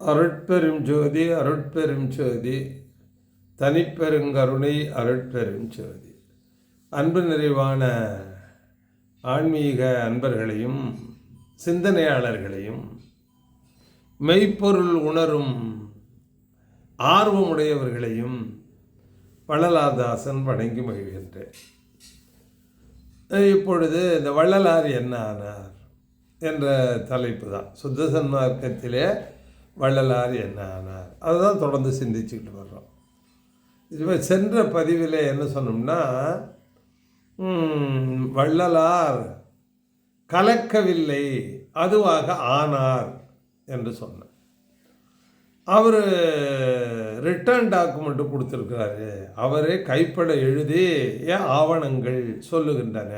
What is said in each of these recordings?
அருட்பெரும் ஜோதி அருட்பெரும் ஜோதி. தனிப்பெருங்கருணை அருட்பெரும் ஜோதி. அன்பு நிறைவான ஆன்மீக அன்பர்களையும் சிந்தனையாளர்களையும் மெய்ப்பொருள் உணரும் ஆர்வமுடையவர்களையும் வள்ளலாதாசன் வணங்கி மகிழ்கின்றேன். இப்பொழுது இந்த வள்ளலார் என்ன ஆனார் என்ற தலைப்பு தான் சுத்த சன்மார்க்கத்திலே வள்ளலார் என்ன ஆனார். அதுதான் தொடர்ந்து சிந்திச்சுக்கிட்டு வர்றோம். இதுவே சென்ற பதிவில் என்ன சொன்னோம்னா வள்ளலார் கலக்கவில்லை அதுவாக ஆனார் என்று சொன்னார். அவர் ரிட்டர்ன் டாக்குமெண்ட் கொடுத்துருக்கிறாரு. அவரே கைப்பட எழுதி ஏன் ஆவணங்கள் சொல்லுகின்றன.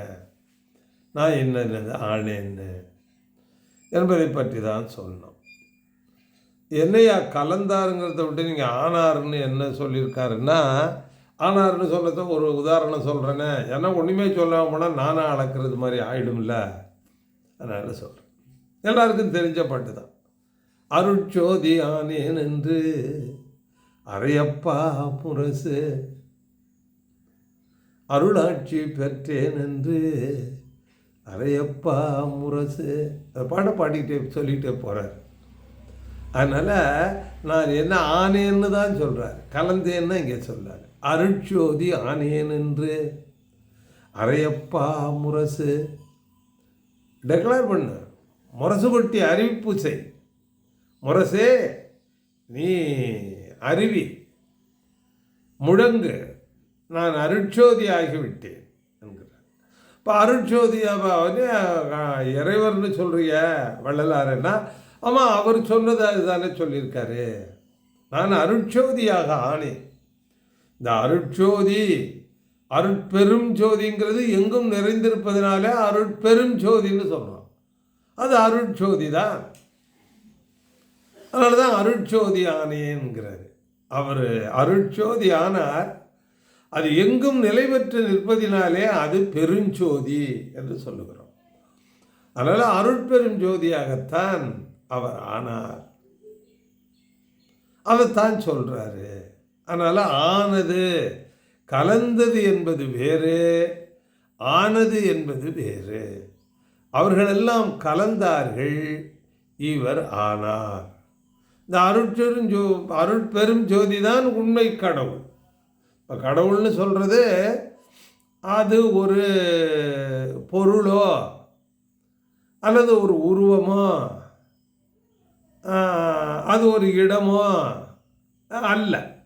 நான் என்னென்னது ஆனேன்னு என்பதை பற்றி தான் சொன்னோம். என்னையா கலந்தாருங்கிறத விட்டு நீங்கள் ஆனார்னு என்ன சொல்லியிருக்காருன்னா ஆனார்னு சொல்லத்த ஒரு உதாரணம் சொல்கிறேனே ஏன்னா ஒன்றுமே சொல்லாமல் போனால் நானாக அளக்கிறது மாதிரி ஆகிடும்ல அதனால் சொல்கிறேன் எல்லாருக்கும் தெரிஞ்ச பாட்டு தான். அருட்சோதி ஆனேன் என்று அரையப்பா முரசு அருளாட்சி பெற்றேன் என்று அரையப்பா முரசு. அந்த பாட்டை பாடிக்கிட்டே சொல்லிகிட்டே போகிறார் அதனால் நான் என்ன ஆனேன்னு தான் சொல்கிறார் கலந்தேன்னு இங்கே சொல்கிறார் அருட்சோதி ஆனேன் என்று அரையப்பா முரசு. டெக்ளேர் பண்ணு. முரசு கொட்டி அறிவிப்பு செய் முரசே நீ அருவி. முழங்கு. நான் அருட்சோதி ஆகிவிட்டேன் என்கிறார். இப்போ அருட்சோதி இறைவர்னு சொல்றிய வள்ளலாருன்னா ஆமாம் அவர் சொன்னது அதுதானே சொல்லியிருக்காரு. நான் அருட்சோதியாக ஆனேன். இந்த அருட்சோதி அருட்பெரும் ஜோதிங்கிறது எங்கும் நிறைந்திருப்பதனால அருட்பெரும் ஜோதின்னு சொல்கிறோம் அது அருட்சோதி தான் அதனால தான் அருட்சோதி ஆனேங்கிறாரு அவர் அருட்சோதி ஆனார். அது எங்கும் நிலை பெற்று நிற்பதினாலே அது பெருஞ்சோதி என்று சொல்லுகிறோம். அதனால் அருட்பெரும் ஜோதியாகத்தான் அவர் ஆனார். அதைத்தான் சொல்கிறாரு அதனால் ஆனது கலந்தது என்பது வேறு ஆனது என்பது வேறு. அவர்களெல்லாம் கலந்தார்கள் இவர் ஆனார். இந்த அருட்பெருஞ்சோ அருட்பெரும் ஜோதி தான் உண்மை கடவுள். இப்போ கடவுள்னு சொல்கிறது அது ஒரு பொருளோ அல்லது ஒரு உருவமோ அது ஒரு இடமோ? அல்ல.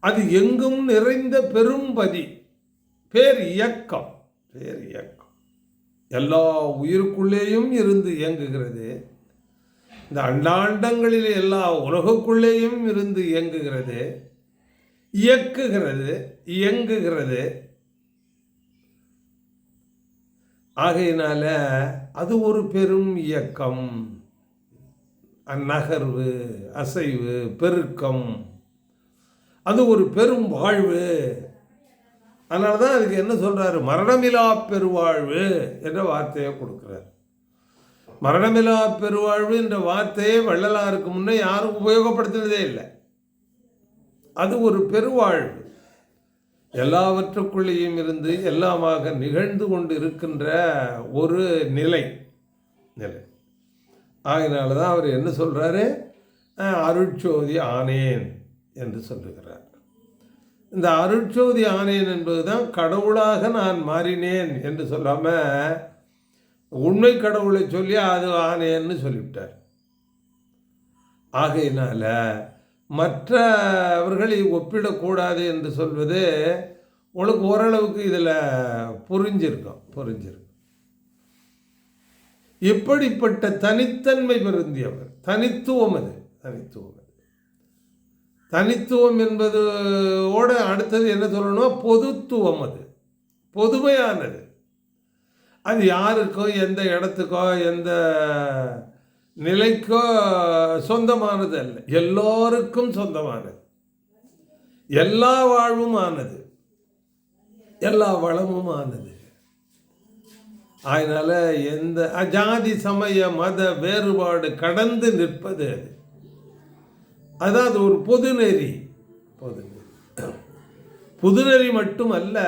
அது எங்கும் நிறைந்த பெரும்பதி பேர் இயக்கம். பேர் இயக்கம். எல்லா உயிருக்குள்ளேயும் இருந்து இயங்குகிறது. இந்த அண்டாண்டங்களில் எல்லா உலகுக்குள்ளேயும் இருந்து இயங்குகிறது. இயக்குகிறது இயங்குகிறது. ஆகையினால அது ஒரு பெரும் இயக்கம். நகர்வு அசைவு பெருக்கம். அது ஒரு பெரும் வாழ்வு. அதனால தான் அதுக்கு என்ன சொல்கிறாரு மரணமிலா பெருவாழ்வு என்ற வார்த்தையை கொடுக்குறார். மரணமிலா பெருவாழ்வு என்ற வார்த்தையை வள்ளலாருக்கு முன்னே யாரும் உபயோகப்படுத்தினதே இல்லை. அது ஒரு பெருவாழ்வு. எல்லாவற்றுக்குள்ளேயும் இருந்து எல்லாமாக நிகழ்ந்து கொண்டு இருக்கின்ற ஒரு நிலை. நிலை. ஆகினால தான் அவர் என்ன சொல்கிறாரு அருட்சோதி ஆனேன் என்று சொல்லுகிறார். இந்த அருட்சோதி ஆனேன் என்பது தான் கடவுளாக நான் மாறினேன் என்று சொல்லாமல் உண்மை கடவுளை சொல்லி அது ஆனேன்னு சொல்லிவிட்டார். ஆகையினால மற்றவர்களை ஒப்பிடக்கூடாது என்று சொல்வது உனக்கு ஓரளவுக்கு இதில் புரிஞ்சிருக்கும் புரிஞ்சிருக்கும். இப்படிப்பட்ட தனித்தன்மை பொருந்தியவர் தனித்துவம் அது தனித்துவம் அது. தனித்துவம் என்பதோட அடுத்தது என்ன சொல்லணும் பொதுத்துவம் அது பொதுமையானது. அது யாருக்கோ எந்த இடத்துக்கோ எந்த நிலைக்கோ சொந்தமானது அல்ல. எல்லோருக்கும் சொந்தமானது. எல்லா வாழ்வும் ஆனது எல்லா வளமும் ஆனது அதனால் எந்த ஜாதி சமய மத வேறுபாடு கடந்து நிற்பது அது. அதான் அது ஒரு பொதுநெறி. பொதுநெறி. பொதுநெறி அல்ல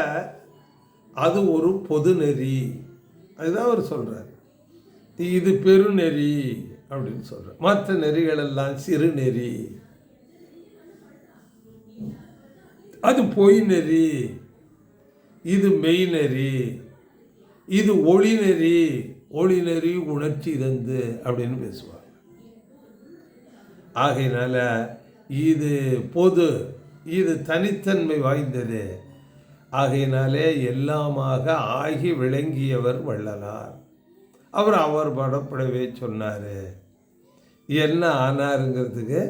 அது ஒரு பொதுநெறி. அதுதான் அவர் சொல்கிறார் இது பெருநெறி அப்படின்னு சொல்கிறார் மற்ற நெறிகள் எல்லாம் சிறுநெறி. அது பொய் நெறி இது மெய்நெறி. இது ஒளிநெறி ஒளிநெறி உணர்ச்சி தந்து அப்படின்னு பேசுவாங்க. ஆகையினால இது பொது இது தனித்தன்மை வாய்ந்தது. ஆகையினாலே எல்லாமாக ஆகி விளங்கியவர் வள்ளலார். அவர் அவர் படப்படவே சொன்னார். என்ன ஆனாருங்கிறதுக்கு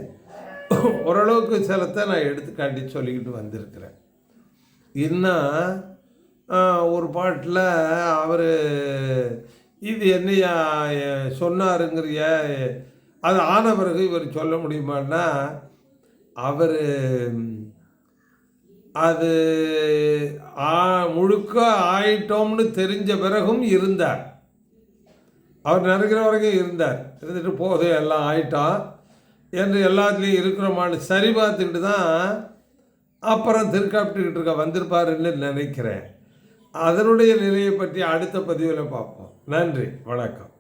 ஓரளவுக்கு சிலத்தை நான் எடுத்து காட்டி சொல்லிக்கிட்டு வந்திருக்கிறேன். இன்னும் ஒரு பாட்டில் அவர் இது என்னையா சொன்னாருங்கிறிய? அது ஆன பிறகு இவர் சொல்ல முடியுமான்னா அவர் அது ஆ- முழுக்க ஆயிட்டோம்னு தெரிஞ்ச பிறகும் இருந்தார். அவர் நினைக்கிற வரைக்கும் இருந்தார். இருந்துட்டு போதும் எல்லாம் ஆயிட்டோம் என்று எல்லாத்துலேயும் இருக்கிறோமான்னு சரி பார்த்துக்கிட்டு தான் அப்புறம் திருக்காப்பிட்டுக்கிட்டு இருக்க வந்திருப்பாருன்னு நினைக்கிறேன். அதனுடைய நிலையை பற்றி அடுத்த பதிவில் பார்ப்போம். நன்றி வணக்கம்.